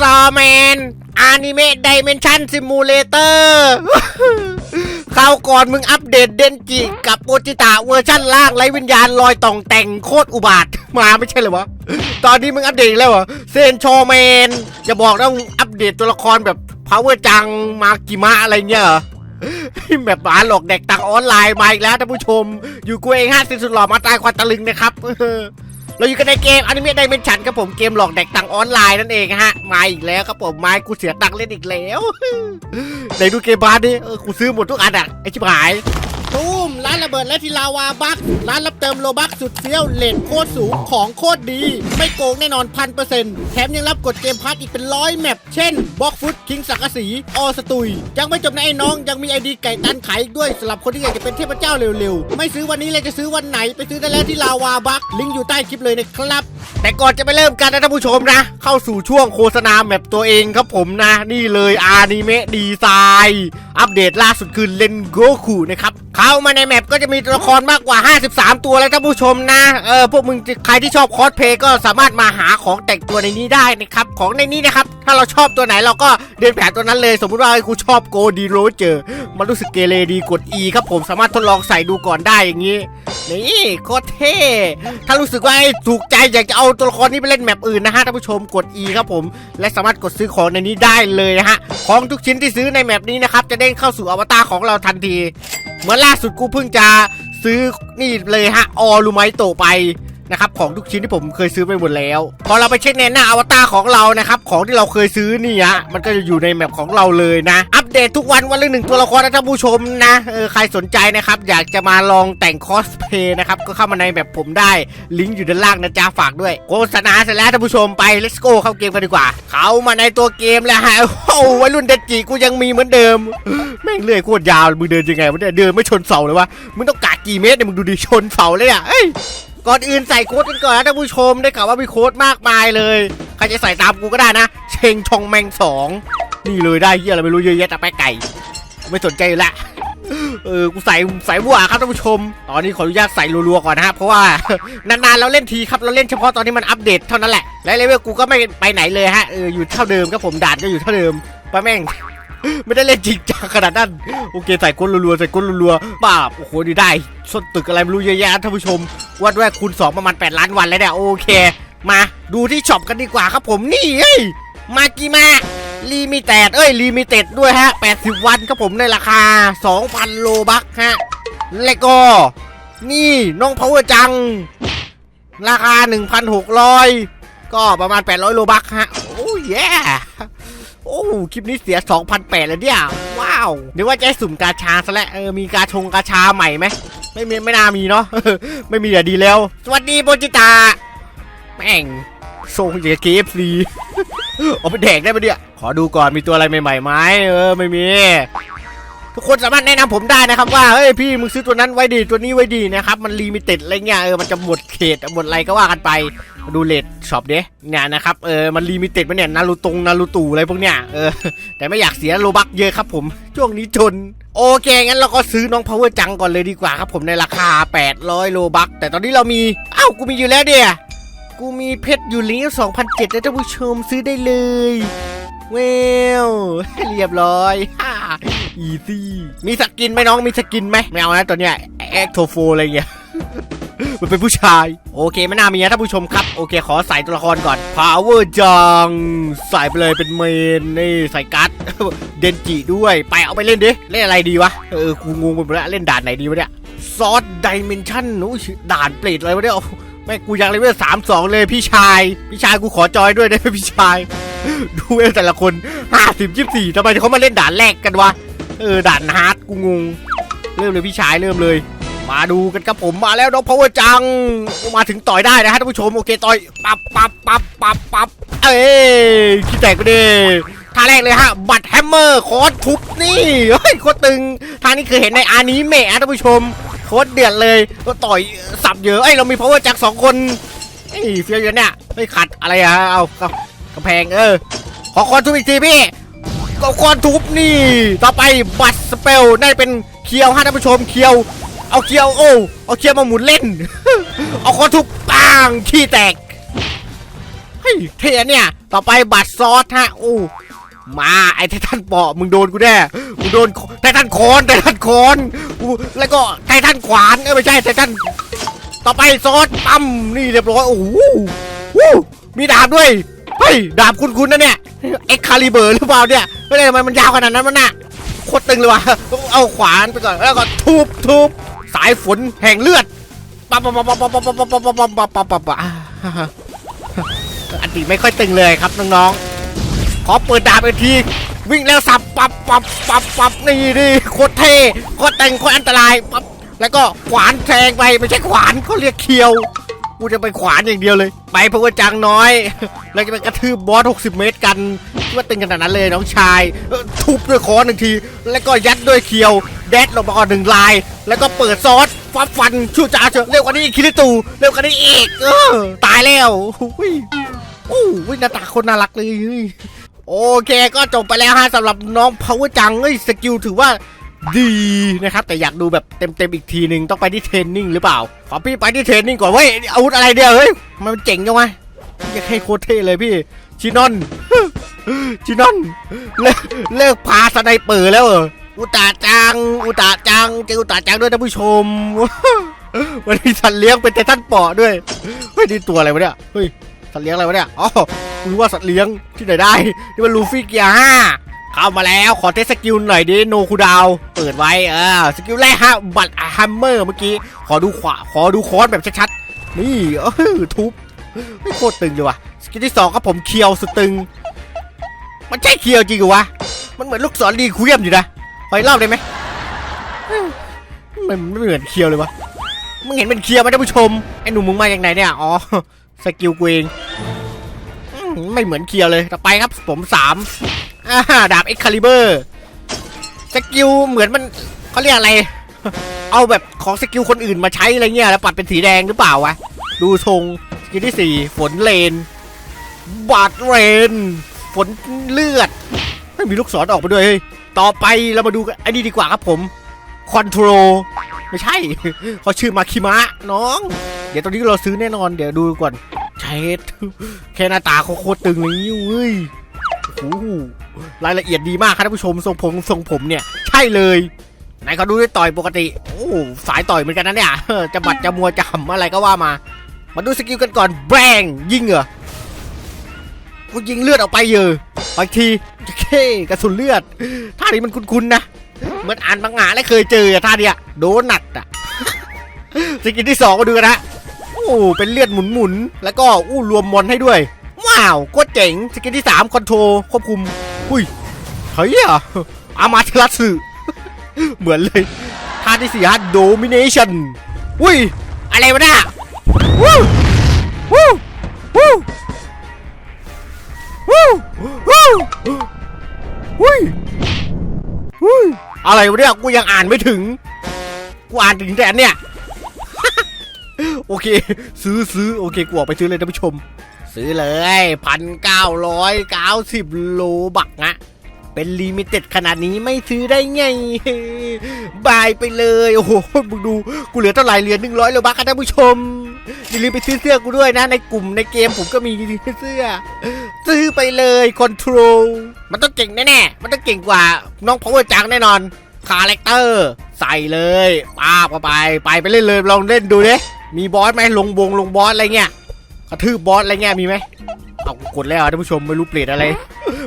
ซอแมนอนิเมะดิเมนชันซิมูเลเตอร์คราวก่อนมึงอัปเดตเดนจิกับโอจิตะเวอร์ชั่นล่างไร้วิญญาณลอยต่องแต่งโคตรอุบาทมาไม่ใช่เหรอวะ ตอนนี้มึงอัปเดตอีกแล้วเหรอ เซนโชแมนอย่าบอกนะมึงอัปเดตตัวละครแบบพาวเวอร์จังมากิมะอะไรเงี้ยเหรอแบบหมาหลอกเด็กตังออนไลน์มาอีกแล้วท่านผู้ชม อยู่กูเองห้าสิสุดหล่อมาตายควันตะลึงนะครับ เราอยู่กันในเกมอนิเมะไดเมนชันครับผมเกมหลอกเด็กต่างออนไลน์นั่นเองฮะมาอีกแล้วครับผมไม้กูเสียตังค์เล่นอีกแล้วไหนดูเกมบานดิเออกูซื้อหมดทุกอันอะไอชิบหาย ตูมร้านระเบิดและทีลาวาบักร้านรับเติมโลบักสุดเฟี้ยวเลทโคตรสูงของโคตรดี ไม่โกงแน่นอนพันเปอร์เซ็นต์แถมยังรับกดเกมพัทอีกเป็นร้อยแมปเช่นบ็อกฟุตคิงสักกสีออสตุย ยังไม่จบนะไอ้น้องยังมีไอดีไก่ตันขายอีกด้วยสำหรับคนที่อยากจะเป็นเทพเจ้าเร็วๆ ไม่ซื้อวันนี้เลยจะซื้อวันไหนไปซื้อได้แล้วที่ลาวาบักลิงก์อยู่ใต้คลิปเลยนะครับแต่ก่อนจะไปเริ่มกันนะท่านผู้ชมนะ เข้าสู่ช่วงโฆษณาแมปตัวเองครับผมนะ นี่เลยอานิเมะดีไซน์อัปเดตล่าสุดคือเลนโกคูนะครับ เข้ามาในแมปก็จะมีตัวละครมากกว่า 53 ตัวแล้วท่านผู้ชมนะ เออพวกมึงใครที่ชอบคอสเพย์ก็สามารถมาหาของแต่งตัวในนี้ได้นะครับ ของในนี้นะครับ ถ้าเราชอบตัวไหนเราก็เดินแผนตัวนั้นเลย สมมุติว่าไอ้กูชอบโกดีโรเจอร์มันรู้สึกเกเรดีกด E ครับผมสามารถทดลองใส่ดูก่อนได้อย่างนี้ นี่โคตรเท่ถ้ารู้สึกว่าไอ้ถูกใจอยากจะเอาตัวละครนี้ไปเล่นแมปอื่นนะฮะท่านผู้ชมกด E ครับผม และสามารถกดซื้อของในนี้ได้เลยนะฮะของทุกชิ้นที่ซื้อในแมปนี้นะครับจะเด้งเข้าสู่อวตารของเราทันที เมื่อล่าสุดกูเพิ่งจะซื้อนี่เลยฮะออลูไมโตไป นะครับของทุกชิ้นที่ผมเคยซื้อไปหมดแล้ว พอเราไปเช็คในหน้าอวตารของเรานะครับของที่เราเคยซื้อนี่ฮะมันก็จะอยู่ในแมปของเราเลยนะ อัปเดตทุกวันวันละหนึ่งตัวละครนะท่านผู้ชมนะเออใครสนใจนะครับอยากจะมาลองแต่งคอสเพย์นะครับก็เข้ามาในแมปผมได้ลิงก์อยู่ด้านล่างนะจ๊ะฝากด้วยโฆษณาเสร็จแล้วท่านผู้ชมไป let's go เข้าเกมกันดีกว่า เข้ามาในตัวเกมแล้วฮะโอ้วัยรุ่นเดจิกูยังมีเหมือนเดิมแม่งเลื่อยโคตรยาวมึงเดินยังไงวะเนี่ยเดินไม่ชนเสาเลยวะมึงต้องกะกี่เมตรเนี่ยมึงดูดิชนเสาเลยอะเอ้ย ก่อนอื่นใส่โค้ดกันก่อนนะท่านผู้ชมได้ข่าวว่ามีโค้ดมากมายเลยใครจะใส่ตามกูก็ได้นะ เชงชองแมงสองนี่เลยได้เฮียอะไรไม่รู้เยอะแยะแต่ไปไก่ ไม่สนใจละเออกูใส่ใส่บัวครับท่านผู้ชม ตอนนี้ขออนุญาตใส่รัวๆก่อนนะฮะเพราะว่านานๆเราเล่นทีครับเราเล่นเฉพาะตอนที่มันอัปเดตเท่านั้นแหละและเลเวลกูก็ไม่ไปไหนเลยฮะเอออยู่เท่าเดิมครับผมด่านก็อยู่เท่าเดิมป้าแม่ง ไม่ได้เล่นจริงจังขนาดนั้น โอเคใส่ก้นรัวๆใส่ก้นรัวๆป้าโอ้โหดีได้ส้นตึกอะไรไม่รู้เยอะแยะท่านผู้ชมวัดด้วยคูณ2ประมาณ8ล้านวันแล้วเนี่ยโอเค มาดูที่ช็อปกันดีกว่าครับผมนี่เฮ้ยมากิมาลิมิเต็ดเอ้ยลิมิเต็ดด้วยฮะ 80 วันครับผมในราคา 2,000 โลบักฮะแล้วก็ นี่น้องพาวเวอร์จัง ราคา 1,600 ก็ประมาณ 800 โลบักฮะ โอ้ยแย่โอ้ คลิปนี้เสีย 2,800เลยเนี่ย ว้าวเดี๋ยวว่าจะให้สุ่มกาชาซะแล้วเออมีกาชงกาชาใหม่ไหมไม่มีไม่น่ามีเนาะไม่มีแต่ดีแล้ว สวัสดีโบจิตาแม่งส่งจากฟซีเอาไปแดกได้ปะเนี่ยขอดูก่อนมีตัวอะไรใหม่ๆไหมเออไม่มี ทุกคนสามารถแนะนำผมได้นะครับว่าเฮ้ยพี่มึงซื้อตัวนั้นไว้ดีตัวนี้ไว้ดีนะครับมันลิมิเต็ดอะไรเงี้ยเออมันจะหมดเขตหมดอะไรก็ว่ากันไปดูเลทช็อปเด้เนี่ยนะครับเออมันลิมิเต็ดมันเนี่ยนารูตงนารูตูอะไรพวกเนี้ยเออแต่ไม่อยากเสียโลบักเยอะครับผม ช่วงนี้จนโอเค งั้นเราก็ซื้อน้อง power จังก่อนเลยดีกว่าครับผมในราคา 800 โลบัก แต่ตอนนี้เรามี อ้าว กูมีอยู่แล้วเดียกูมีเพชรอยู่ลิงก์2,007นะท่านผู้ชมซื้อได้เลย เวลเรียบร้อยฮ่าอีซี่มีสกินไหมน้องมีสกินไหมไม่เอานะตัวเนี้ยแอคโทโฟอะไรเงี้ยมันเป็นผู้ชาย โอเคไม่น่ามีนะท่านผู้ชมครับ โอเค ขอใส่ตัวละครก่อน power จัง ใส่ไปเลยเป็นเมนนี่ใส่การ์ดเดนจิด้วย ไปเอาไปเล่นดิ เล่นอะไรดีวะ เออกูงงไปหมดแล้วเล่นด่านไหนดีวะเนี่ยซอสดิเมนชั่นนู้ด่านเปรตอะไรวะเนี่ย ม่งกูอยังเลเวลสามสองเลยพี่ชาย พี่ชายกูขอจอยด้วยได้ไหมพี่ชาย ดูเวลแต่ละคนห้าสิบยี่สี่ทำไมเขามาเล่นด่านแรกกันวะ เออด่านฮาร์ดกูงง เริ่มเลยพี่ชายเริ่มเลย มาดูกันครับผมมาแล้วน้องพาวเวอร์จัง มาถึงต่อยได้นะฮะท่านผู้ชมโอเคต่อยปับปับปับปับปับเอ้ยขี้แตกไปดิท่าแรกเลยฮะ บัตแฮมเมอร์คตรทุบนี่เฮ้ยโคตรตึงท่านี้เคยเห็นในอานิเมะท่านผู้ชม คตรเดือดเลยก็ต่อยสับเยอะไอ้ยเรามีพาวเวอร์จังสองคนเอ้ยเฟี้ยวอยู่เนี่ยเฮ้ขัดอะไรอะเอากระแพงเออขอคอนทุบอีกทีพี่ก็คอนทุบนี่ ต่อไปบัตสเปลได้เป็นเคียวฮะท่านผู้ชมเคียว เอาเคียวโอ้เอาเคียวมาหมุนเล่น เอาคอนทุบปังขี้แตกเฮ้ยเท่เนี่ยต่อไปบัตรซอสฮะโอ้ มาไอ้ไททันเปาะมึงโดนกูแน่มึงโดนไททันโคนไททันคนอู้แล้วก็ไททันขวานเอ้ยไม่ใช่ไททันต่อไปซอสปั๊มนี่เรียบร้อยโอ้โหมีดาบด้วยเฮ้ยดาบคุณๆนะเนี่ยเอ็กคาลิเบอร์หรือเปล่าเนี่ยไม่ได้ทำไมมันยาวขนาดนั้นมันน่ะโคตรตึงเลยว่ะเอาขวานไปก่อนแล้วก็ทุบทุบสายฝนแห่งเลือดปั๊บปั๊บปั๊บปั๊บปั๊บปั๊บปั๊บปั๊บปั๊บปั๊บปั๊บปั๊บอันนี้ไม่ค่อยตึงเลยครับน้องๆข อเปิดดาบอีกที วิ่งแล้วสับปับปับปับปับนี่นี่โคตรเท่โคตรแต่งโคตรอันตรายปับแล้วก็ขวานแทงไปไม่ใช่ขวานเขาเรียกเคียวกูจะไปขวานอย่างเดียวเลย ไปเพราะว่าจังน้อยแล้วจะไปกระทืบบอส 60 เมตรกันว่าตึงขนาดนั้นเลยน้องชาย ทุบด้วยค้อนหนึ่งที แล้วก็ยัดด้วยเคียวแดดลงมาก่อนหนึ่งลาย แล้วก็เปิดซอสฟับฟันชูจ่าเชอะเร็วกว่านี้คิริตูเร็วกว่านี้อีกเออตายแล้วอุ้ยโอ้ยหน้าตาคนน่ารักเลย โอเคก็จบไปแล้วฮะสำหรับน้องพาวเวอร์จังเอ้ยสกิลถือว่าดีนะครับ แต่อยากดูแบบเต็มๆอีกทีหนึ่งต้องไปที่เทรนนิ่งหรือเปล่า ขอพี่ไปที่เทรนนิ่งก่อนเว้ยอาวุธอะไรเดียวเฮ้ยมันเจ๋งจังวะอยากให้โคตรเท่เลยพี่ชินอนชินอนเลิกพาสไนเปอร์แล้วเหรออุตาจัง อุตาจังเจออุตาจังด้วยท่านผู้ชมวันนี้สัตว์เลี้ยงเป็นไททันปาะด้วยเฮ้ยนี่ตัวอะไรวะเนี่ยเฮ้ยสัตว์เลี้ยงอะไรวะเนี่ยอ๋อ รู้ว่าสัตว์เลี้ยงที่ไหนได้นี่มันลูฟี่เกียร์ห้าเข้ามาแล้วขอเทสสกิลหน่อยดิโนคูดาวเปิดไว้เออสกิลแรกฮะบัตรฮัมเมอร์เมื่อกี้ขอดูขวาขอดูค้อนแบบชัดๆนี่เออทุบไม่โคตรตึงเลยว่ะสกิลที่สองครับผมเคียวสตึง มันใช่เคียวจริงหรอวะมันเหมือนลูกศรดีคุยมอยู่นะขออีกรอบได้ไหมมันไม่เหมือนเคียวเลยวะมึงเห็นเป็นเคียวไหมท่านผู้ชมไอ้หนุ่มมึงมาจากไหนเนี่ยอ๋อสกิลกูเอง ไม่เหมือนเคียวเลย ต่อไปครับผมสามอ่าดาบเอ็กคาลิเบอร์สกิลเหมือนมันเขาเรียกอะไร เอาแบบของสกิลคนอื่นมาใช้อะไรเงี้ยแล้วปัดเป็นสีแดงหรือเปล่าวะ ดูทรงสกิลที่สี่ฝนเลน บาดเรน ฝนเลือด ไม่มีลูกศรออกมาด้วยเฮ้ยต่อไปเรามาดูกันไอ้นี่ดีกว่าครับผมคอนโทรไม่ใช่เขาชื่อมาคิมะน้อง เดี๋ยวตอนนี้เราซื้อแน่นอนเดี๋ยวดูก่อน ดแค่หน้าตาเขาโคตรตึงเลยเว้ยโอ้โหรายละเอียดดีมากครับท่านผู้ชมทรงผมทรงผมเนี่ย ใช่เลยไหนเขาดูได้ต่อยปกติ โอ้สายต่อยเหมือนกันนะเนี่ยจะบัดจะมัวจะหำอะไรก็ว่ามา มาดูสกิลกันก่อนแบงยิงเหรอกูยิงเลือดออกไปเยอะบางทีเข้กระสุนเลือดท่านี้มันคุ้นๆนะเหมือนอ่านบางงาแล้วเคยเจออะท่าเนี้ยโดนัทอะสกิลที่สองมาดูกันนะ อ้เป็นเลือดหมุนๆแล้วก็อู้รวมมอนให้ด้วย ว้าวโคตรเจ๋งสกิลที่สามคอนโทรควบคุมอุ้ยเฮ้ยอะอามาทลัสเหมือนเลยท่าที่สี่ฮะโดมิเนชันอุ้ยอะไรวะเนี่ยวู้วู้วู้วู้วู้อุ้ยอุ้ยอะไรวะเนี่ยกูยังอ่านไม่ถึงกูอ่านถึงแต่นเนี่ย โอเค ซื้อซื้อโอเคกูออกไปซื้อเลยท่านผู้ชม ซื้อเลยพันเก้าร้อยเก้าสิบโลบักนะเป็นลิมิเต็ดขนาดนี้ไม่ซื้อได้ไง บายไปเลย โอ้โห มึงดู กูเหลือเท่าไหร่เหลือหนึ่งร้อยโลบักครับท่านผู้ชม อย่าลืมไปซื้อเสื้อกูด้วยนะ ในกลุ่มในเกมผมก็มีเสื้อ ซื้อไปเลยคอนโทรล มันต้องเก่งแน่ๆ มันต้องเก่งกว่าน้องพาวเวอร์จังแน่นอน คาแรคเตอร์ ใส่เลยป้าบเข้าไป ไปไปเล่นเลย ลองเล่นดูดิ มีบอสไหมลงวงลงบอสอะไรเงี้ยกระทืบบอสอะไรเงี้ยมีไหมเอากูกดแล้วท่านผู้ชมไม่รู้เปลี่ยนอะไร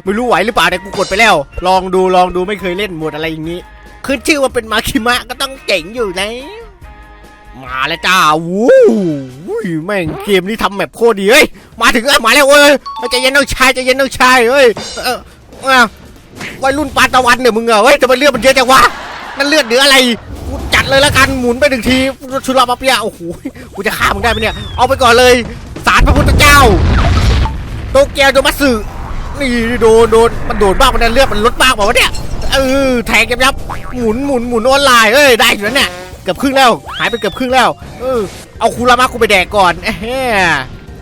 ไม่รู้ไหวหรือเปล่าแต่กูกดไปแล้ว ลองดูลองดูไม่เคยเล่นหมดอะไรอย่างนี้ขึ้นชื่อว่าเป็นมาคิมะก็ต้องเจ๋งอยู่แล้วมาแล้วจ้าวู้วู้ยแม่งเกมนี้ทำแบบโคตรดีเฮ้ยมาถึงแล้วมาแล้วเว้ยใจเย็นน้องชายใจเย็นน้องชายเฮ้ยเออวัยรุ่นปาตะวันเนี่ยมึงอเฮ้ยแต่มันเลือดมันเยอะจังวะนั่นเลือดหรืออะไร เลยละกันหมุนไปหนึ่งทีชุลมาเปียโอ้โหกูจะฆ่ามึงได้ไหมเนี่ยเอาไปก่อนเลยสารพระพุทธเจ้าโตเกียวโดมัสึนี่โดนโดนมันโดนบ้ามันเลือดมันลดบ้าบอกว่าเนี่ยเออแทงยับยับหมุนหมุนหมุนออนไลน์เอ้ยได้อยู่แล้วเนี่ยเกือบครึ่งแล้ว หายไปเกือบครึ่งแล้วเออเอาคูรามากูไปแดกก่อนเฮ้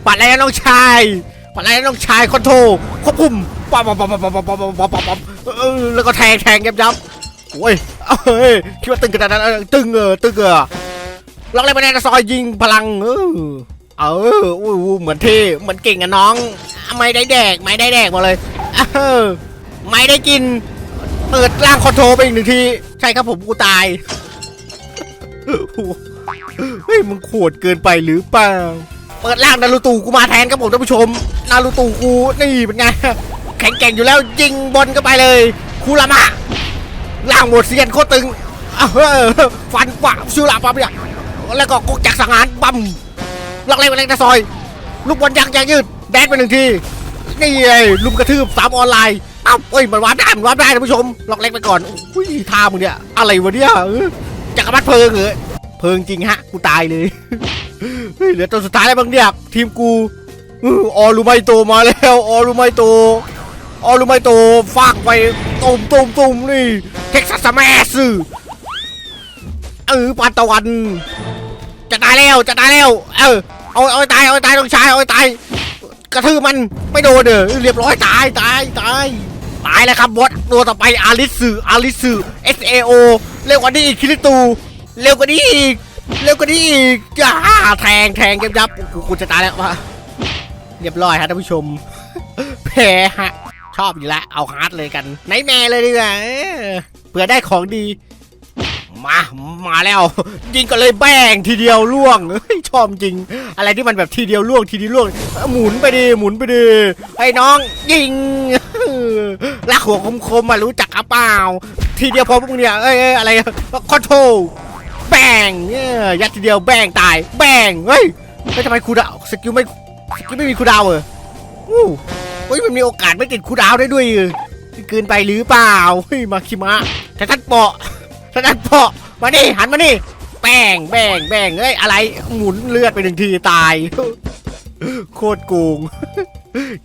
ปัดอะไรน้องชาย ปัดอะไรน้องชายคอนโทรควบคุมปั๊บปั๊บปั๊บปั๊บปั๊บปั๊บปั๊บแล้วก็แทงแทงยับยับ โอ้ยเอ้ยคิดว่าตึงขนาดนั้นตึงเออตึงเออล็อกเลยไปในซอยยิงพลังเออเอออู้เหมือนเท่เหมือนเก่งอะน้อง ไม่ได้แดกไม่ได้แดกมาเลยเออไม่ได้กิน เปิดร่างคอนโทรลไปอีกหนึ่งที ใช่ครับผมกูตายเฮ้ยมึงโขดเกินไปหรือเปล่า เปิดร่างนารูตูกูมาแทนครับผมท่านผู้ชม นารูตูกูนี่เป็นไง แข็งแกร่งอยู่แล้วยิงบนก็ไปเลยคูรามะ ร่างหมดเสียนโคตรตึงฟันกว่าชูลาปั๊บเนี่ยแล้วก็กกจากสังหารบัมลักเล็กเล็กตะซอย ลูกบอลยักษ์ยางยืดแดดไปหนึ่งทีนี่ไงลุมกระทืบสามออนไลน์เอ้าเอ้ยมันวาร์ปได้มันวาร์ปได้ท่านผู้ชมล็อกเล็กไปก่อนอุ้ยท่ามึงเนี่ยอะไรวะเนี่ยจักรพรรดิเพลิงเหรอเพลิงจริงฮะกูตายเลยเฮ้ยเหลือตัวสุดท้ายแล้วบ้างเนี่ยทีมกูออออลูไมโตมาแล้วออลูไมโต ออลูไมโตฟากไปตุ่มตุ่มตุ่มนี่เท็กซัสแมสเออปานตะวัน จะตายแล้วจะตายแล้ว เออเอาเอาตายเอาตายต้องชายเอาตายกระทืบมันไม่โดนเด้อเรียบร้อยตายตายตายตายแล้วครับบอสตัวต่อไปอาริสึอาริสึ S A O เร็วกว่านี้อีกคิริตูเร็วกว่านี้อีกเร็วกว่านี้อีกจ้าแทงแทงยับยับกูกูจะตายแล้ววะเรียบร้อยฮะท่านผู้ชมแพ้ฮะ ชอบอยู่แล้วเอาฮาร์ดเลยกันไหนแม่เลยดีกว่าเผื่อได้ของดี มามาแล้วยิงก็เลยแบ่งทีเดียวล่วงเฮ้ชอบจริง อะไรที่มันแบบทีเดียวล่วงทีเดียวล่วงหมุนไปดิหมุนไปดิไอ้น้องยิงลักหัวคมๆมารู้จักกระเปล่า ทีเดียวพอพวกเนี้ยเอ้ยอะไรคอนโทรแบ่งเนี่ยยัดทีเดียวแบ่งตายแบ่งเฮ้ยไม่ทำไมครูดาวสกิลไม่สกิลไม่มีครูดาวเหรออ ฮ้ยมันมีโอกาสไม่ติดคูดาวได้ด้วยเหรอเกินไปหรือเปล่าเฮ้ยมาคิมะแต่ท่านเปาะท่านเพาะมานี่หันมานี่แป้งแบ่งแบ่งเอ้ยอะไรหมุนเลือดไปหนึ่งทีตาย โคตรโกง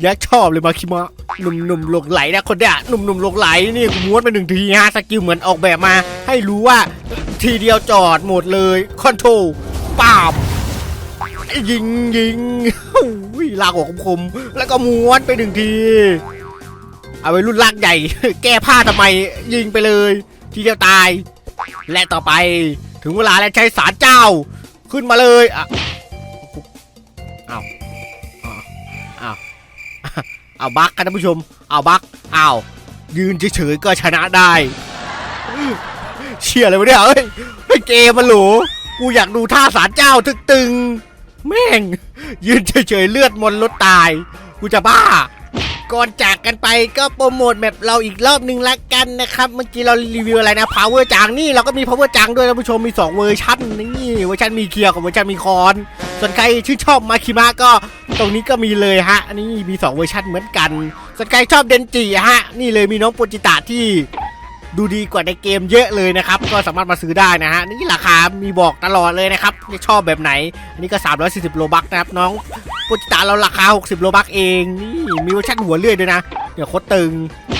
ยักชอบเลยมาคิมะหนุ่มหนุ่มหลงไหลนะคนเนี้ยหนุ่มหนุ่มหลงไหลนี่ม้วนไปหนึ่งทีฮะสกิลเหมือนออกแบบมา ให้รู้ว่าทีเดียวจอดหมดเลย คอนโทรลปาบยิงยิง ลากหัวคมๆแล้วก็ม้วนไปหนึ่งที เอาไว้รุ่นลากใหญ่ แก้ผ้าทำไมยิงไปเลย ทีเดียวตาย และต่อไปถึงเวลาแล้วใช้สารเจ้า ขึ้นมาเลยอะเอาเอาเอาเอาบักกันท่านผู้ชม เอาบักเอายืนเฉยๆก็ชนะได้เชี่ยอะไรวะเนี่ยเฮ้ยเฮ้ยเกมมันหรูกูอยากดูท่าสารเจ้าตึงๆ แม่ง ยืนเฉยๆเลือดมนต์ลดตาย กูจะบ้า ก่อนจากกันไปก็โปรโมทแบบเราอีกรอบหนึ่งละกันนะครับเมื่อกี้เรารีวิวอะไรนะ power จางนี่เราก็มี power จางด้วยท่านผู้ชมมี 2 เวอร์ชันนี่เวอร์ชันมีเคียวกับเวอร์ชันมีคอน ส่วนใครชื่นชอบมาคิมะก็ตรงนี้ก็มีเลยฮะอันนี้มี 2 เวอร์ชันเหมือนกัน ส่วนใครชอบเดนจิฮะนี่เลยมีน้องโปจิตะที่ ดูดีกว่าในเกมเยอะเลยนะครับ ก็สามารถมาซื้อได้นะฮะ นี่ราคา มีบอกตลอดเลยนะครับว่าชอบแบบไหน อันนี้ก็ 340 โลบักนะครับ น้องปรจิตาเราราคา 60 โลบักเอง นี่มีเวอร์ชันหัวเลื่อยด้วยนะ เดี๋ยวโคตรตึง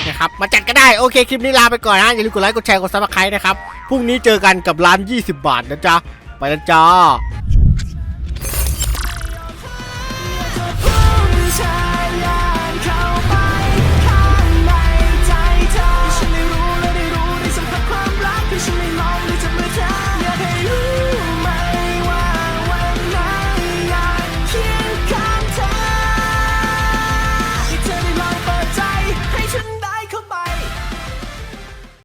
นะครับ มาจัดก็ได้ โอเค คลิปนี้ลาไปก่อนนะ อย่าลืมกดไลค์ กดแชร์ กดซับสไครต์นะครับ พรุ่งนี้เจอกันกับร้าน 20 บาทนะจ๊ะ ไปแล้วจ้า